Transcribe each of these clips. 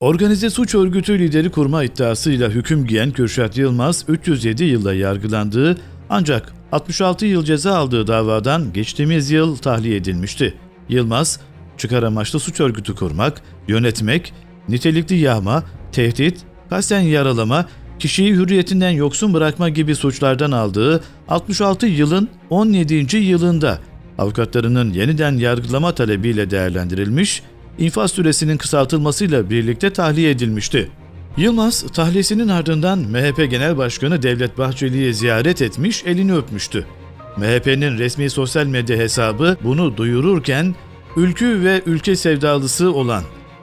Organize suç örgütü lideri kurma iddiasıyla hüküm giyen Kürşat Yılmaz 307 yılda yargılandığı ancak 66 yıl ceza aldığı davadan geçtiğimiz yıl tahliye edilmişti. Yılmaz, çıkar amaçlı suç örgütü kurmak, yönetmek, nitelikli yağma, tehdit, kasten yaralama, kişiyi hürriyetinden yoksun bırakma gibi suçlardan aldığı 66 yılın 17. yılında avukatlarının yeniden yargılama talebiyle değerlendirilmiş, infaz süresinin kısaltılmasıyla birlikte tahliye edilmişti. Yılmaz, tahliyesinin ardından MHP Genel Başkanı Devlet Bahçeli'yi ziyaret etmiş, elini öpmüştü. MHP'nin resmi sosyal medya hesabı bunu duyururken, ülkü ve ülke sevdalısı olan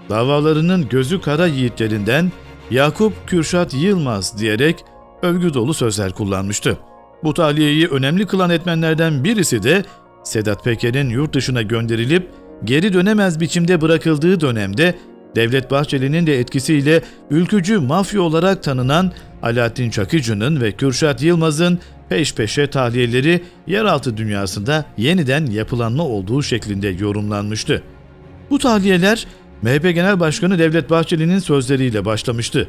davalarının gözü kara yiğitlerinden Yakup Kürşat Yılmaz diyerek övgü dolu sözler kullanmıştı. Bu tahliyeyi önemli kılan etmenlerden birisi de Sedat Peker'in yurt dışına gönderilip geri dönemez biçimde bırakıldığı dönemde Devlet Bahçeli'nin de etkisiyle ülkücü mafya olarak tanınan Alaaddin Çakıcı'nın ve Kürşat Yılmaz'ın peş peşe tahliyeleri yeraltı dünyasında yeniden yapılanma olduğu şeklinde yorumlanmıştı. Bu tahliyeler MHP Genel Başkanı Devlet Bahçeli'nin sözleriyle başlamıştı.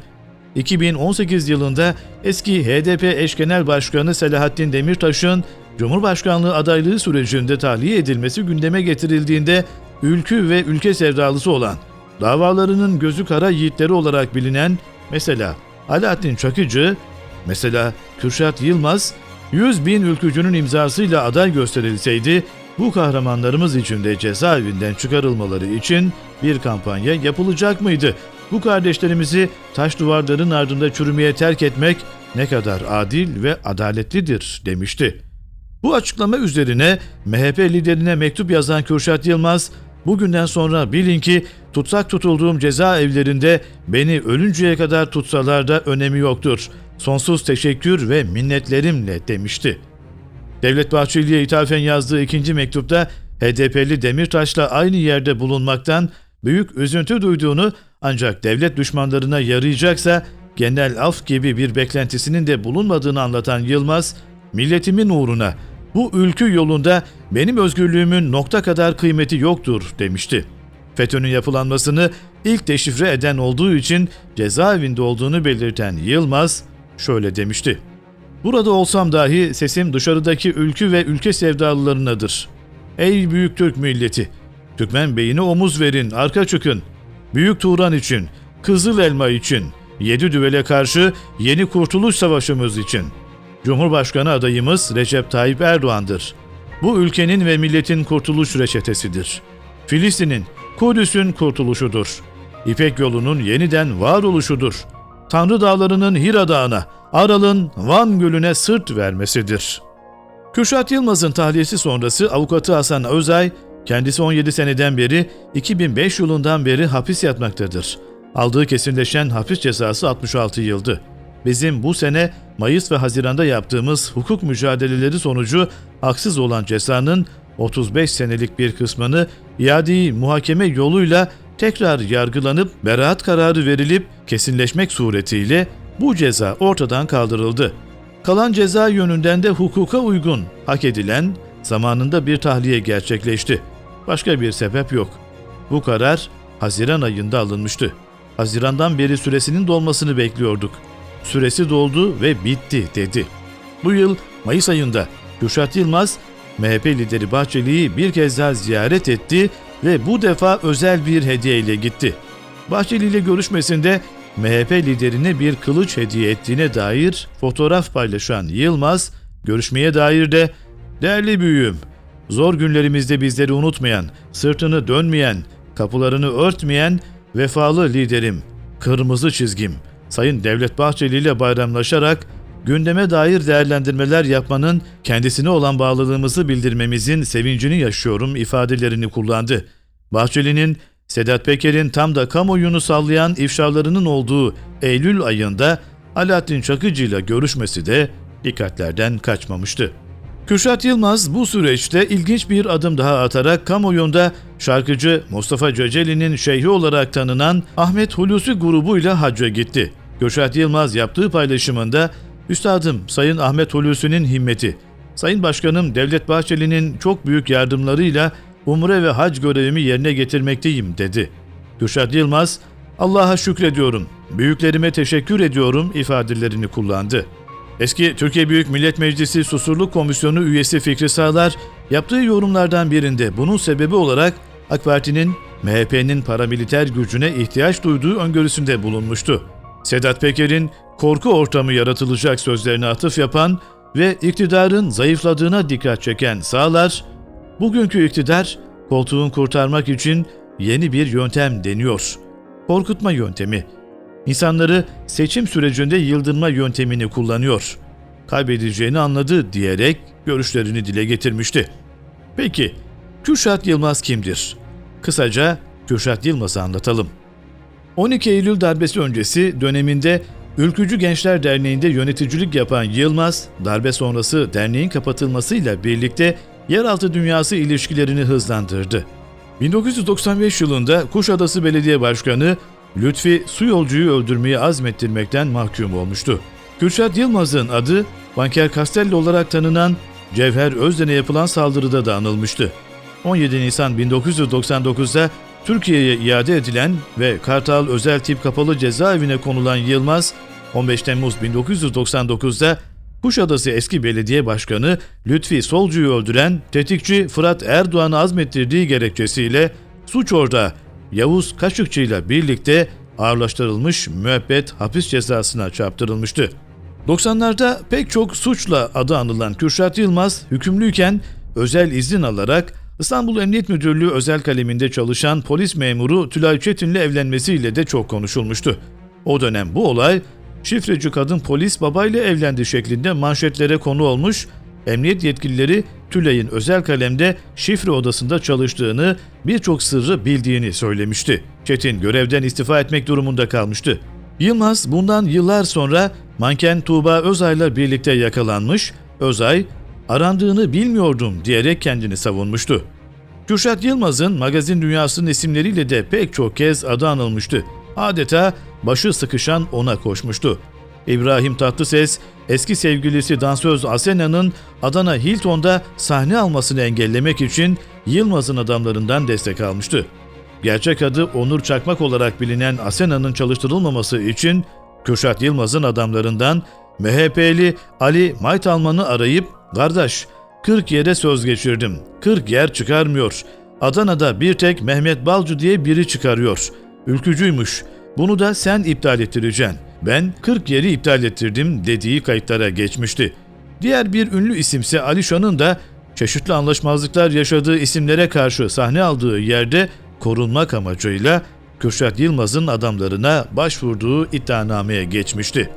2018 yılında eski HDP eş genel başkanı Selahattin Demirtaş'ın Cumhurbaşkanlığı adaylığı sürecinde tahliye edilmesi gündeme getirildiğinde ülkü ve ülke sevdalısı olan, davalarının gözü kara yiğitleri olarak bilinen mesela Alaaddin Çakıcı, mesela Kürşat Yılmaz, 100 bin ülkücünün imzasıyla aday gösterilseydi bu kahramanlarımız için de cezaevinden çıkarılmaları için bir kampanya yapılacak mıydı? Bu kardeşlerimizi taş duvarların ardında çürümeye terk etmek ne kadar adil ve adaletlidir demişti. Bu açıklama üzerine MHP liderine mektup yazan Kürşat Yılmaz, bugünden sonra bilin ki tutsak tutulduğum cezaevlerinde beni ölünceye kadar tutsalar da önemi yoktur. Sonsuz teşekkür ve minnetlerimle demişti. Devlet Bahçeli'ye ithafen yazdığı ikinci mektupta HDP'li Demirtaş'la aynı yerde bulunmaktan büyük üzüntü duyduğunu ancak devlet düşmanlarına yarayacaksa genel af gibi bir beklentisinin de bulunmadığını anlatan Yılmaz, milletimin uğruna bu ülkü yolunda benim özgürlüğümün nokta kadar kıymeti yoktur demişti. FETÖ'nün yapılanmasını ilk deşifre eden olduğu için cezaevinde olduğunu belirten Yılmaz şöyle demişti. Burada olsam dahi sesim dışarıdaki ülkü ve ülke sevdalılarınadır. Ey büyük Türk milleti! Türkmen beyine omuz verin, arka çıkın. Büyük Turan için, Kızıl Elma için, Yedi Düvel'e karşı yeni kurtuluş savaşımız için. Cumhurbaşkanı adayımız Recep Tayyip Erdoğan'dır. Bu ülkenin ve milletin kurtuluş reçetesidir. Filistin'in, Kudüs'ün kurtuluşudur. İpek yolunun yeniden varoluşudur. Tanrı dağlarının Hira Dağı'na, Aral'ın Van Gölü'ne sırt vermesidir. Kürşat Yılmaz'ın tahliyesi sonrası avukatı Hasan Özay, kendisi 17 seneden beri 2005 yılından beri hapis yatmaktadır. Aldığı kesinleşen hapis cezası 66 yıldı. Bizim bu sene Mayıs ve Haziran'da yaptığımız hukuk mücadeleleri sonucu haksız olan cezanın 35 senelik bir kısmını iade muhakeme yoluyla tekrar yargılanıp beraat kararı verilip kesinleşmek suretiyle bu ceza ortadan kaldırıldı. Kalan ceza yönünden de hukuka uygun, hak edilen zamanında bir tahliye gerçekleşti. Başka bir sebep yok. Bu karar Haziran ayında alınmıştı. Hazirandan beri süresinin dolmasını bekliyorduk. Süresi doldu ve bitti dedi. Bu yıl Mayıs ayında Kürşat Yılmaz MHP lideri Bahçeli'yi bir kez daha ziyaret etti ve bu defa özel bir hediye ile gitti. Bahçeli ile görüşmesinde MHP liderine bir kılıç hediye ettiğine dair fotoğraf paylaşan Yılmaz, görüşmeye dair de "Değerli büyüğüm, zor günlerimizde bizleri unutmayan, sırtını dönmeyen, kapılarını örtmeyen vefalı liderim, kırmızı çizgim, Sayın Devlet Bahçeli ile bayramlaşarak gündeme dair değerlendirmeler yapmanın kendisine olan bağlılığımızı bildirmemizin sevincini yaşıyorum ifadelerini kullandı. Bahçeli'nin Sedat Peker'in tam da kamuoyunu sallayan ifşalarının olduğu Eylül ayında Alaaddin Çakıcı ile görüşmesi de dikkatlerden kaçmamıştı. Kürşat Yılmaz bu süreçte ilginç bir adım daha atarak kamuoyunda şarkıcı Mustafa Ceceli'nin şeyhi olarak tanınan Ahmet Hulusi grubuyla hacca gitti. Kürşat Yılmaz yaptığı paylaşımında Üstadım Sayın Ahmet Hulusi'nin himmeti, Sayın Başkanım Devlet Bahçeli'nin çok büyük yardımlarıyla umre ve hac görevimi yerine getirmekteyim dedi. Kürşat Yılmaz, Allah'a şükrediyorum, büyüklerime teşekkür ediyorum ifadelerini kullandı. Eski Türkiye Büyük Millet Meclisi Susurluk Komisyonu üyesi Fikri Sağlar, yaptığı yorumlardan birinde bunun sebebi olarak AK Parti'nin MHP'nin paramiliter gücüne ihtiyaç duyduğu öngörüsünde bulunmuştu. Sedat Peker'in korku ortamı yaratılacak sözlerine atıf yapan ve iktidarın zayıfladığına dikkat çeken Sağlar, bugünkü iktidar koltuğun kurtarmak için yeni bir yöntem deniyor. Korkutma yöntemi. İnsanları seçim sürecinde yıldırma yöntemini kullanıyor. Kaybedeceğini anladı diyerek görüşlerini dile getirmişti. Peki, Kürşat Yılmaz kimdir? Kısaca Kürşat Yılmaz'ı anlatalım. 12 Eylül darbesi öncesi döneminde Ülkücü Gençler Derneği'nde yöneticilik yapan Yılmaz, darbe sonrası derneğin kapatılmasıyla birlikte yeraltı dünyası ilişkilerini hızlandırdı. 1995 yılında Kuşadası Belediye Başkanı Lütfi su yolcuyu öldürmeyi azmettirmekten mahkum olmuştu. Kürşat Yılmaz'ın adı Banker Castelli olarak tanınan Cevher Özden'e yapılan saldırıda da anılmıştı. 17 Nisan 1999'da Türkiye'ye iade edilen ve Kartal özel tip kapalı cezaevine konulan Yılmaz, 15 Temmuz 1999'da Kuşadası eski belediye başkanı Lütfi Solcu'yu öldüren tetikçi Fırat Erdoğan'ı azmettirdiği gerekçesiyle suç orada Yavuz Kaşıkçı ile birlikte ağırlaştırılmış müebbet hapis cezasına çarptırılmıştı. 90'larda pek çok suçla adı anılan Kürşat Yılmaz hükümlüyken özel izin alarak İstanbul Emniyet Müdürlüğü özel kaleminde çalışan polis memuru Tülay Çetin'le evlenmesiyle de çok konuşulmuştu. O dönem bu olay şifreci kadın polis babayla evlendi şeklinde manşetlere konu olmuş, emniyet yetkilileri Tülay'ın özel kalemde şifre odasında çalıştığını, birçok sırrı bildiğini söylemişti. Çetin görevden istifa etmek durumunda kalmıştı. Yılmaz bundan yıllar sonra manken Tuğba Özay'la birlikte yakalanmış, Özay arandığını bilmiyordum diyerek kendini savunmuştu. Kürşat Yılmaz'ın magazin dünyasının isimleriyle de pek çok kez adı anılmıştı. Adeta başı sıkışan ona koşmuştu. İbrahim Tatlıses, eski sevgilisi dansöz Asena'nın Adana Hilton'da sahne almasını engellemek için Yılmaz'ın adamlarından destek almıştı. Gerçek adı Onur Çakmak olarak bilinen Asena'nın çalıştırılmaması için Kürşat Yılmaz'ın adamlarından MHP'li Ali Maytalman'ı arayıp ''Kardeş, 40 yere söz geçirdim. 40 yer çıkarmıyor. Adana'da bir tek Mehmet Balcı diye biri çıkarıyor. Ülkücüymüş. Bunu da sen iptal ettireceksin. Ben 40 yeri iptal ettirdim dediği kayıtlara geçmişti. Diğer bir ünlü isimse Alişan'ın da çeşitli anlaşmazlıklar yaşadığı isimlere karşı sahne aldığı yerde korunmak amacıyla Kürşat Yılmaz'ın adamlarına başvurduğu iddianameye geçmişti.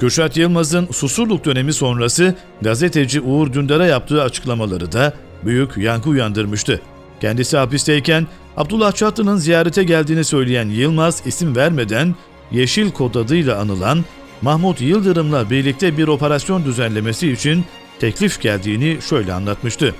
Kürşat Yılmaz'ın Susurluk dönemi sonrası gazeteci Uğur Dündar'a yaptığı açıklamaları da büyük yankı uyandırmıştı. Kendisi hapisteyken Abdullah Çatlı'nın ziyarete geldiğini söyleyen Yılmaz isim vermeden Yeşil Kod adıyla anılan Mahmut Yıldırım'la birlikte bir operasyon düzenlemesi için teklif geldiğini şöyle anlatmıştı.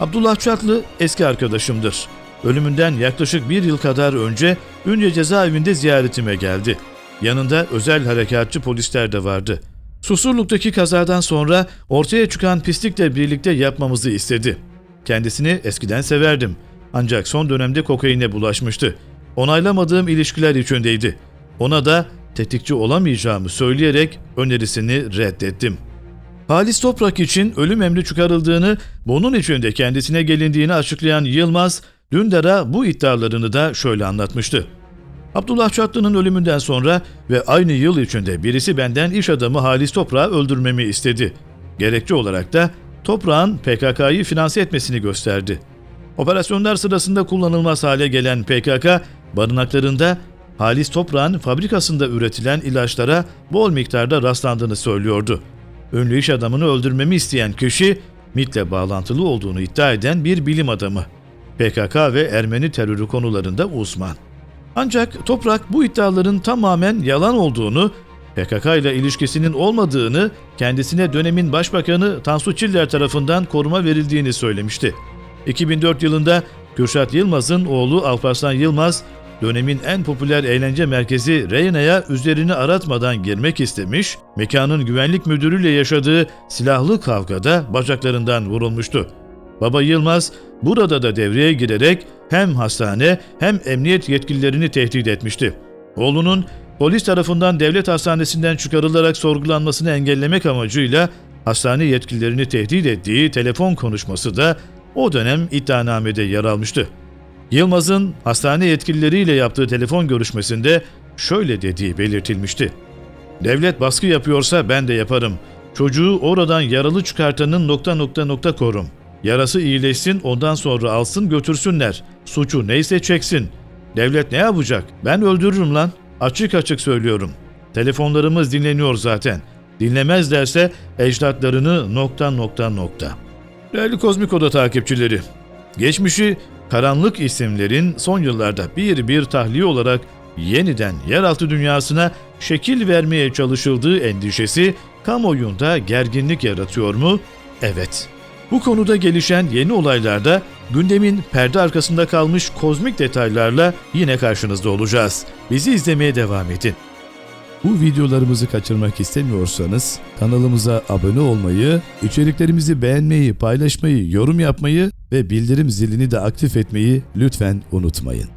Abdullah Çatlı eski arkadaşımdır. Ölümünden yaklaşık bir yıl kadar önce Ünye cezaevinde ziyaretime geldi. Yanında özel harekatçı polisler de vardı. Susurluk'taki kazadan sonra ortaya çıkan pislikle birlikte yapmamızı istedi. Kendisini eskiden severdim. Ancak son dönemde kokaine bulaşmıştı. Onaylamadığım ilişkiler içindeydi. Ona da tetikçi olamayacağımı söyleyerek önerisini reddettim. Halis Toprak için ölüm emri çıkarıldığını, bunun için de kendisine gelindiğini açıklayan Yılmaz, Dündar'a bu iddialarını da şöyle anlatmıştı. Abdullah Çatlı'nın ölümünden sonra ve aynı yıl içinde birisi benden iş adamı Halis Toprak'ı öldürmemi istedi. Gerekçe olarak da Toprak'ın PKK'yı finanse etmesini gösterdi. Operasyonlar sırasında kullanılmaz hale gelen PKK, barınaklarında Halis Toprak'ın fabrikasında üretilen ilaçlara bol miktarda rastlandığını söylüyordu. Ünlü iş adamını öldürmemi isteyen kişi, MIT'le bağlantılı olduğunu iddia eden bir bilim adamı. PKK ve Ermeni terörü konularında uzman. Ancak Toprak bu iddiaların tamamen yalan olduğunu, PKK ile ilişkisinin olmadığını, kendisine dönemin başbakanı Tansu Çiller tarafından koruma verildiğini söylemişti. 2004 yılında Kürşat Yılmaz'ın oğlu Alparslan Yılmaz, dönemin en popüler eğlence merkezi Reyna'ya üzerini aratmadan girmek istemiş, mekanın güvenlik müdürüyle yaşadığı silahlı kavgada bacaklarından vurulmuştu. Baba Yılmaz burada da devreye girerek hem hastane hem emniyet yetkililerini tehdit etmişti. Oğlunun polis tarafından devlet hastanesinden çıkarılarak sorgulanmasını engellemek amacıyla hastane yetkililerini tehdit ettiği telefon konuşması da o dönem iddianamede yer almıştı. Yılmaz'ın hastane yetkilileriyle yaptığı telefon görüşmesinde şöyle dediği belirtilmişti. Devlet baskı yapıyorsa ben de yaparım. Çocuğu oradan yaralı çıkartanın nokta nokta nokta korum. Yarası iyileşsin ondan sonra alsın götürsünler. Suçu neyse çeksin. Devlet ne yapacak? Ben öldürürüm lan. Açık açık söylüyorum. Telefonlarımız dinleniyor zaten. Dinlemezlerse ecdatlarını nokta nokta nokta. Değerli Kozmik Oda takipçileri, geçmişi karanlık isimlerin son yıllarda bir bir tahliye olarak yeniden yeraltı dünyasına şekil vermeye çalışıldığı endişesi kamuoyunda gerginlik yaratıyor mu? Evet. Bu konuda gelişen yeni olaylarda gündemin perde arkasında kalmış kozmik detaylarla yine karşınızda olacağız. Bizi izlemeye devam edin. Bu videolarımızı kaçırmak istemiyorsanız kanalımıza abone olmayı, içeriklerimizi beğenmeyi, paylaşmayı, yorum yapmayı ve bildirim zilini de aktif etmeyi lütfen unutmayın.